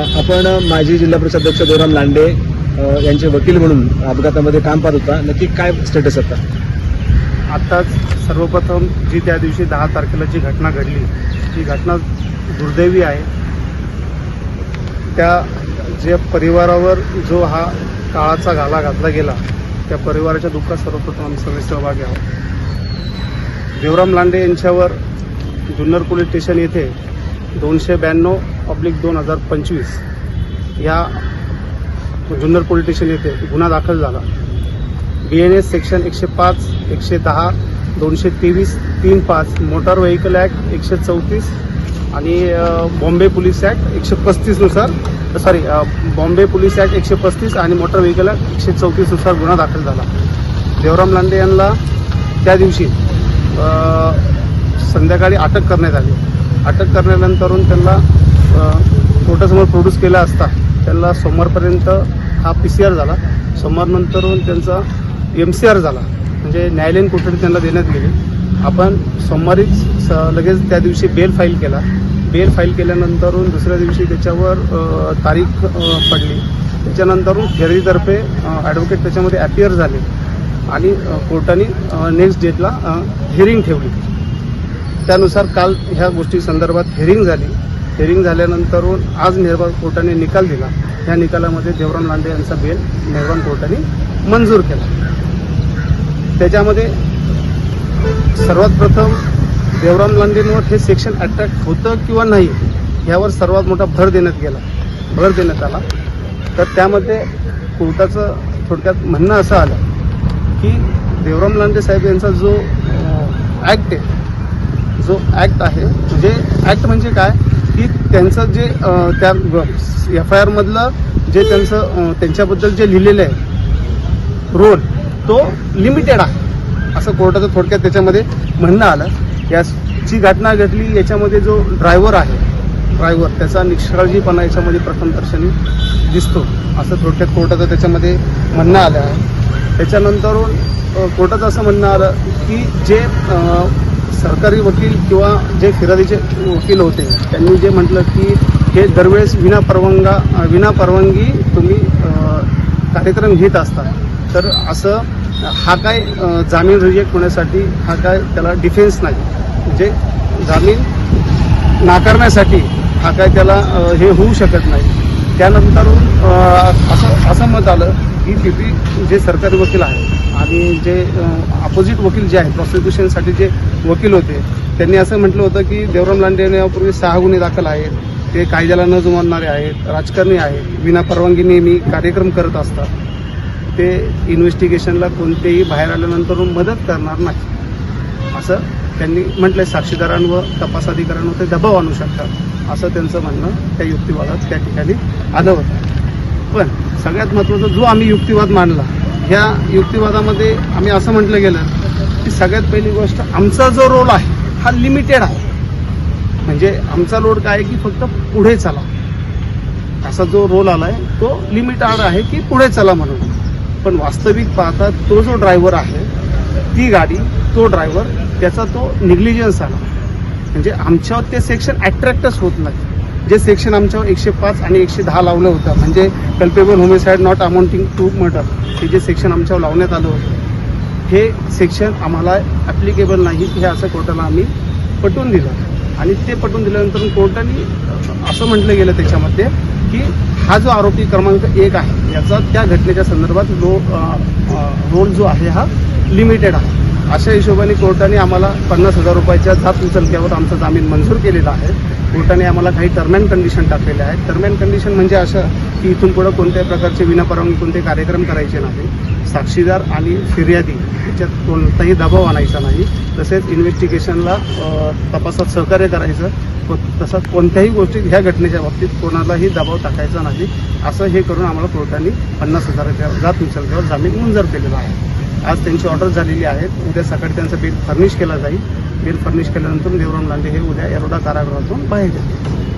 आपण माजी जिल्हा परिषद अध्यक्ष देवराम लांडे यांचे वकील म्हणून अपघातामध्ये काम पाहत होता. नक्की काय स्टेटस आता? आत्ताच सर्वप्रथम जी त्या दिवशी दहा तारखेला जी घटना घडली ती घटना दुर्दैवी आहे. त्या जे परिवारावर जो हा काळाचा घाला घातला गेला त्या परिवाराच्या दुःखात सर्वप्रथम आम्ही सगळे सहभागी आहोत. देवराम लांडे यांच्यावर जुन्नर पोलीस स्टेशन येथे दोनशे ब्याण्णव पब्लिक दोन हजार पंचवीस या जुन्नर पोलीस स्टेशन येथे गुन्हा दाखल झाला. बी एन एस सेक्शन एकशे पाच एकशे दहा दोनशे तेवीस तीन पाच मोटार व्हेकल ॲक्ट एकशे चौतीस आणि बॉम्बे पोलीस ॲक्ट एकशे पस्तीसनुसार सॉरी बॉम्बे पोलीस ॲक्ट एकशे पस्तीस आणि मोटर व्हेकल ॲक्ट एकशे चौतीसनुसार गुन्हा दाखल झाला. देवराम लांडे यांना त्या दिवशी संध्याकाळी अटक करण्यात आली. अटक करण्यानंतरून त्यांना कोर्टासमोर प्रोड्यूस केला असता त्यांना सोमवारपर्यंत हा पी सी आर झाला. सोमवारनंतरून त्यांचा एम सी आर झाला. म्हणजे न्यायालयीन कोठडी त्यांना देण्यात गेली. आपण सोमवारीच स- लगेच त्या दिवशी बेल फाईल केला. बेल फाईल केल्यानंतरून दुसऱ्या दिवशी त्याच्यावर तारीख पडली. त्याच्यानंतरून फेरीतर्फे ॲडव्होकेट त्याच्यामध्ये ॲपियर झाले. आणि कोर्टाने नेक्स्ट डेटला हिअरिंग ठेवली. त्यानुसार काल ह्या गोष्टी संदर्भात हिअरिंग झाली. हिअरिंग झाल्यानंतरून आज निर्वाण कोर्टाने निकाल दिला. या निकालामध्ये देवराम लांडे यांचा बेल निर्वाण कोर्टाने मंजूर केला. त्याच्यामध्ये सर्वात प्रथम देवराम लांडेंवर हे सेक्शन अट्रॅक्ट होतं किंवा नाही यावर सर्वात मोठा भर देण्यात गेला. भर देण्यात आला. तर त्यामध्ये कोर्टाचं थोडक्यात म्हणणं असं आलं की देवराम लांडे साहेब यांचा जो ॲक्ट आहे जो ॲक्ट आहे म्हणजे ॲक्ट म्हणजे काय? की त्यांचं जे त्या एफ आय आरमधलं जे त्यांचं त्यांच्याबद्दल जे लिहिलेलं आहे रोल तो लिमिटेड आहे. असं कोर्टाचं थोडक्यात त्याच्यामध्ये म्हणणं आलं. याची घटना घडली याच्यामध्ये जो ड्रायव्हर आहे ड्रायव्हर त्याचा निष्काळजीपणा याच्यामध्ये प्रथम दर्शनी दिसतो. असं थोडक्यात कोर्टाचं त्याच्यामध्ये म्हणणं आलं आहे. त्याच्यानंतर कोर्टाचं असं म्हणणं आलं की जे सरकारी वकील किंवा जे फिरारीचे वकील होते त्यांनी जे म्हटलं की हे दरवेळेस विना परवानगा विना परवानगी तुम्ही कार्यक्रम घेत असता. तर असं हा काय जामीन रिजेक्ट होण्यासाठी हा काय त्याला डिफेन्स नाही. म्हणजे जामीन नाकारण्यासाठी हा काय त्याला हे होऊ शकत नाही. त्यानंतरून असं असं मत आलं की पी जे सरकारी वकील आहे आणि जे अपोजिट वकील जे आहे प्रॉसिक्युशनसाठी जे वकील होते. त्यांनी असं म्हटलं होतं की देवराम लांडे यांनी यापूर्वी सहा गुन्हे दाखल आहेत. ते कायद्याला न जुमानणारे आहेत राजकारणी आहेत. विना परवानगी नेहमी कार्यक्रम करत असतात. ते इन्व्हेस्टिगेशनला कोणतेही बाहेर आल्यानंतर मदत करणार नाही. असं त्यांनी म्हटलंय. साक्षीदारांवर तपास अधिकाऱ्यांवर ते दबाव आणू शकतात. असं त्यांचं म्हणणं त्या युक्तिवादात त्या ठिकाणी आलं होतं. पण सगळ्यात महत्त्वाचा जो आम्ही युक्तिवाद मांडला ह्या युक्तिवादामध्ये आम्ही असं म्हटलं गेलं की सगळ्यात पहिली गोष्ट आमचा जो रोल आहे हा लिमिटेड आहे. म्हणजे आमचा रोल काय आहे की फक्त पुढे चला. असा जो रोल आला आहे तो लिमिटेड आहे की पुढे चला म्हणून. पण वास्तविक पाहता तो जो ड्रायव्हर आहे ती गाडी तो ड्रायव्हर त्याचा तो निग्लिजन्स आला म्हणजे आमच्यावर ते सेक्शन अट्रॅक्टच होत नाही. जे सेक्शन आमच्यावर एकशे पाच आणि एकशे दहा लावलं होतं म्हणजे culpable homicide not amounting to murder हे जे सेक्शन आमच्यावर लावण्यात आलं होतं हे सेक्शन आम्हाला ॲप्लिकेबल नाही हे असं कोर्टाला आम्ही पटवून दिलं. आणि ते पटवून दिल्यानंतर कोर्टाने असं म्हटलं गेलं त्याच्यामध्ये की हा जो आरोपी क्रमांक एक आहे याचा त्या घटनेच्या संदर्भात रो रोल जो आहे हा लिमिटेड आहे. अशा हिशोबाने कोर्टाने आम्हाला पन्नास हजार रुपयाच्या जात उचलक्यावर आमचा जामीन मंजूर केलेला आहे. कोर्टाने आम्हाला काही टर्म अँड कंडिशन टाकलेले आहेत. टर्म अँड कंडिशन म्हणजे असं की इथून पुढं कोणत्याही प्रकारचे विनापरवानगी कोणते कार्यक्रम करायचे नाही. साक्षीदार आणि फिर्यादी याच्यात कोणताही दबाव आणायचा नाही. तसेच इन्व्हेस्टिगेशनला तपासात सहकार्य करायचं. को- तसंच कोणत्याही गोष्टीत ह्या घटनेच्या बाबतीत कोणालाही दबाव टाकायचा नाही. असं हे करून आम्हाला कोर्टाने पन्नास हजाराच्या जात उचलक्यावर जामीन मंजूर केलेला आहे. आज त्यांची ऑर्डर झालेली आहे उद्या सकाळी त्यांचं बिल फर्निश केला जाईल. बिल फर्निश केल्यानंतर देवराम लांडे हे उद्या एरोडा कारागृहातून बाहेर येतील.